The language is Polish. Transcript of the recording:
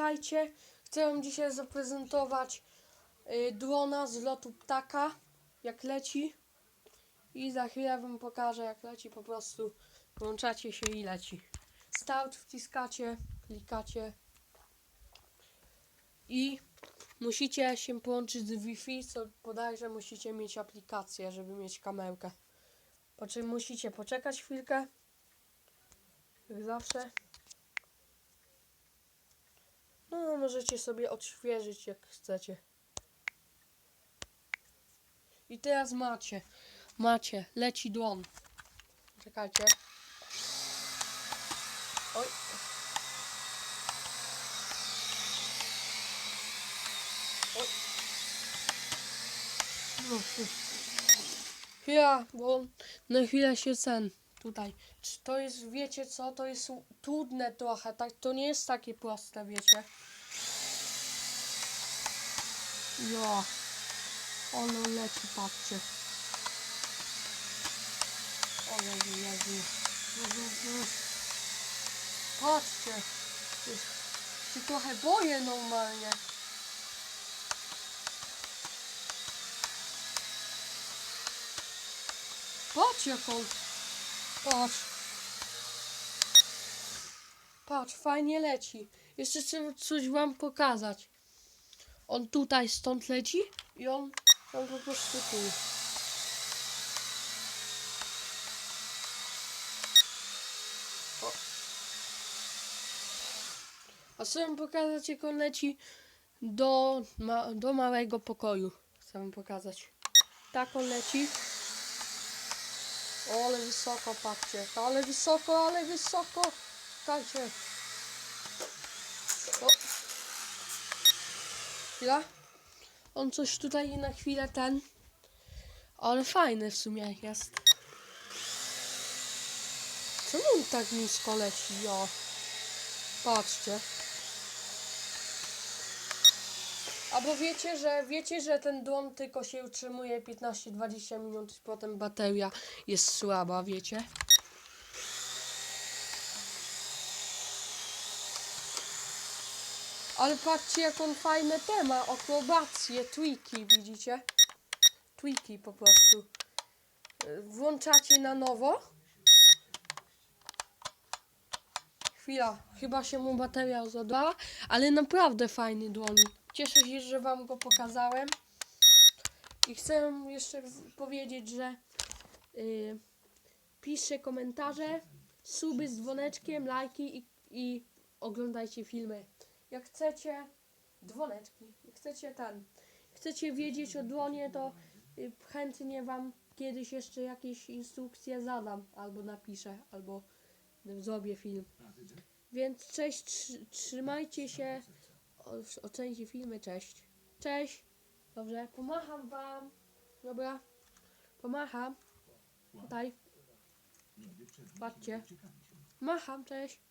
witajcie. Chcę wam dzisiaj zaprezentować y, drona z lotu ptaka, jak leci. I za chwilę wam pokażę, jak leci. Po prostu włączacie się i leci. Start wciskacie, klikacie. I musicie się połączyć z Wi-Fi, co bodajże musicie mieć aplikację, żeby mieć kamerkę. Po czym musicie poczekać chwilkę. Jak zawsze. No, możecie sobie odświeżyć jak chcecie. I teraz macie. Macie. Leci dłon. Czekajcie. Oj. Oj. No. Chwila, bo na chwilę się sen tutaj. To jest, wiecie co, to jest trudne trochę, tak, to nie jest takie proste, wiecie. Jo. Ono leci, patrzcie. O Jezu, Jezu. Jezu. Patrzcie. Się trochę boję normalnie. Patrz jak on. Patrz. Patrz, fajnie leci. Jeszcze chcę coś wam pokazać. On tutaj stąd leci i on, on po prostu tu. A chcę wam pokazać jak on leci do, ma, do małego pokoju. Chcę wam pokazać. Tak on leci. O, ale wysoko, patrzcie. Ale wysoko, ale wysoko. Czekajcie. O. Chwila. On coś tutaj na chwilę ten. Ale fajny w sumie jest. Czemu on tak nisko leci? O. Patrzcie. Albo wiecie, że wiecie, że ten dron tylko się utrzymuje 15-20 minut, potem bateria jest słaba, wiecie? Ale patrzcie, jak on fajne te ma, akrobacje, tweaki, widzicie? Tweaki po prostu. Y, Włączacie na nowo. Chwila, chyba się mu bateria zadała, ale naprawdę fajny dłoń. Cieszę się, że wam go pokazałem. I chcę jeszcze powiedzieć, że y, piszcie komentarze, suby z dzwoneczkiem, lajki i, i oglądajcie filmy. Jak chcecie, dzwoneczki, jak chcecie ten, chcecie wiedzieć o dłonie, to y, chętnie wam kiedyś jeszcze jakieś instrukcje zadam, albo napiszę, albo zrobię film. Więc cześć, trzy- trzymajcie się, ocencie filmy, cześć. Cześć, dobrze, pomacham wam, dobra, pomacham, tutaj, patrzcie, macham, cześć.